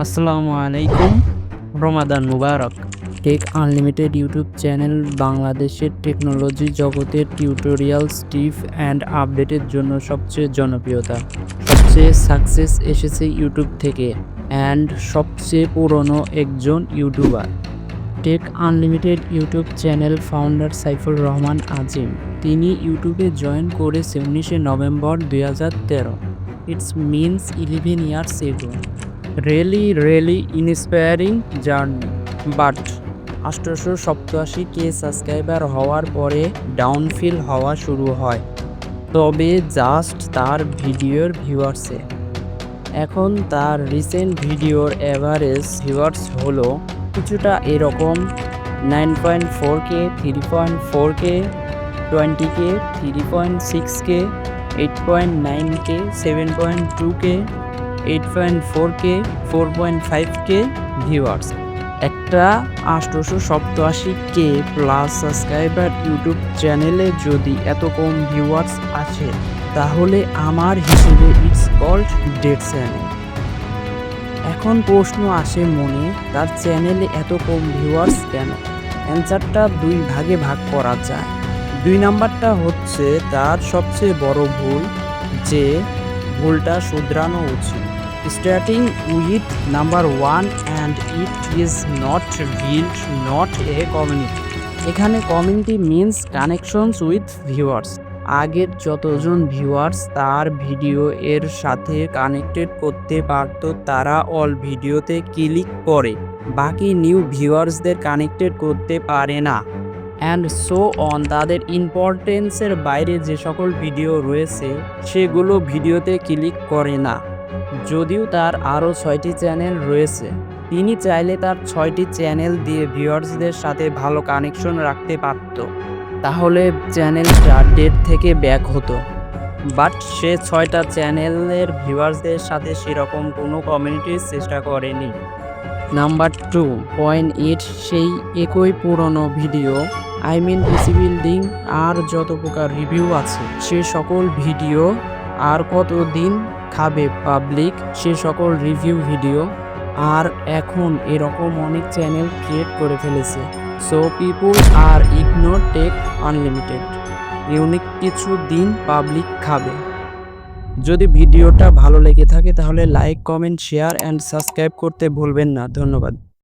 আসসালামু আলাইকুম। রমাদান মুবারক। টেক আনলিমিটেড ইউটিউব চ্যানেল বাংলাদেশের টেকনোলজি জগতের টিউটোরিয়ালস টিপ অ্যান্ড আপডেটের জন্য সবচেয়ে জনপ্রিয়তা। সবচেয়ে সাকসেস এসেছে ইউটিউব থেকে অ্যান্ড সবচেয়ে পুরনো একজন YouTuber. Tech unlimited YouTube channel founder Saifur Rahman Azim. তিনি ইউটিউবে জয়েন করেছে উনিশে নভেম্বর দুই হাজার তেরো। It's means eleven years ago. Really really inspiring journey but আঠারোশো সপ্তাশি কে সাবস্ক্রাইবার হওয়ার পরে ডাউনফিল হওয়া শুরু হয়। তবে জাস্ট তার ভিডিওর ভিউয়ার্সে এখন তার রিসেন্ট ভিডিওর অ্যাভারেজ ভিউয়ার্স হলো কিছুটা এরকম nine point four K three point four K twenty K three point six K eight point nine K seven point two K eight point four K, four point five K viewers একটা আঠারোশো সপ্তাশি K plus subscriber YouTube চ্যানেলে যদি এত কম viewers আছে, তাহলে আমার হিসেবে ইটস কল্ড ডেড চ্যানেল এখন প্রশ্ন আসে মনে, তার চ্যানেলে এত কম ভিউয়ার্স কেন? অ্যান্সারটা দুই ভাগে ভাগ করা যায়। দুই নাম্বারটা হচ্ছে, তার সবচেয়ে বড় ভুল যে ভুলটা শুধরানো উচিত। Starting with number one and it is not build not a community এখানে community means connections with viewers আগের যতজন ভিউয়ার্স তার ভিডিও এর সাথে কানেক্টেড করতে পারতো তারা অল ভিডিওতে ক্লিক করে। বাকি নিউ ভিউয়ার্সদের কানেক্টেড করতে পারে না। অ্যান্ড সো অন তাদের ইম্পর্টেন্সের বাইরে যে সকল ভিডিও রয়েছে, সেগুলো ভিডিওতে ক্লিক করে না। যদিও তার আরও ছয়টি চ্যানেল রয়েছে, তিনি চাইলে তার ছয়টি চ্যানেল দিয়ে ভিউয়ার্সদের সাথে ভালো কানেকশন রাখতে পারত। তাহলে চ্যানেলটা ডেট থেকে ব্যাক হতো। বাট সে ছয়টা চ্যানেলের ভিউয়ার্সদের সাথে সেরকম কোনো কমিউনিটির চেষ্টা করেনি। নাম্বার টু পয়েন্ট এইট, সেই একই পুরনো video, I mean PC building, আর যত প্রকার রিভিউ আছে, সে সকল ভিডিও আর কতদিন খাবে পাবলিক সে সকল রিভিউ ভিডিও আর এখন এরকম অনেক চ্যানেল ক্রিয়েট করে ফেলেছে। So people are ignore take unlimited unique কিছু দিন পাবলিক খাবে। যদি ভিডিওটা ভালো লেগে থাকে, তাহলে like comment share and subscribe করতে ভুলবেন না। ধন্যবাদ।